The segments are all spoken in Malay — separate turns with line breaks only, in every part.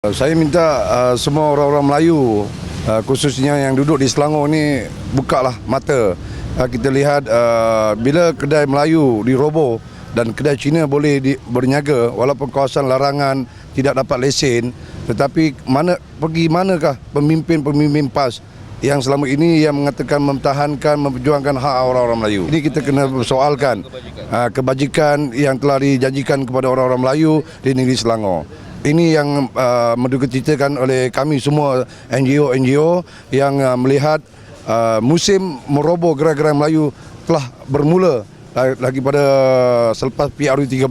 Uh, Saya minta uh, semua orang-orang Melayu uh, khususnya yang duduk di Selangor ni bukalah mata. Uh, kita lihat uh, bila kedai Melayu diroboh dan kedai Cina boleh di, berniaga walaupun kawasan larangan tidak dapat lesen tetapi mana pergi manakah pemimpin-pemimpin PAS yang selama ini yang mengatakan mempertahankan memperjuangkan hak orang-orang Melayu. Ini kita kena persoalkan uh, kebajikan yang telah dijanjikan kepada orang-orang Melayu di negeri Selangor. Ini yang uh, menduga ceritakan oleh kami semua NGO-NGO yang uh, melihat uh, musim meroboh gerai-gerai Melayu telah bermula lagi pada selepas PRU 13.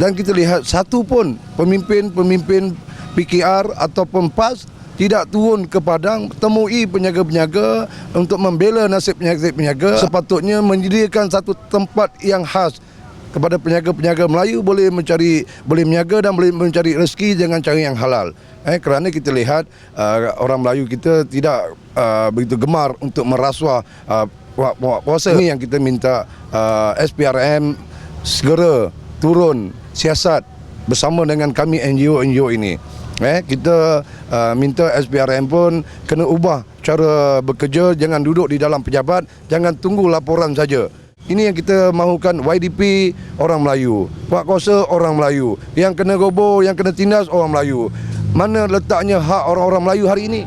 Dan kita lihat satu pun pemimpin-pemimpin PKR ataupun PAS tidak turun ke padang temui peniaga-peniaga untuk membela nasib peniaga-peniaga sepatutnya menyediakan satu tempat yang khas kepada peniaga-peniaga Melayu boleh mencari boleh meniaga dan boleh mencari rezeki dengan cara yang halal. Eh kerana kita lihat uh, orang Melayu kita tidak uh, begitu gemar untuk merasuah uh, puasa. Ini yang kita minta uh, SPRM segera turun siasat bersama dengan kami NGO-NGO ini. Eh kita uh, minta SPRM pun kena ubah cara bekerja jangan duduk di dalam pejabat jangan tunggu laporan saja. Ini yang kita mahukan YDP orang Melayu, Kuat kuasa orang Melayu, yang kena roboh, yang kena tindas orang Melayu. Mana letaknya hak orang-orang Melayu hari ini?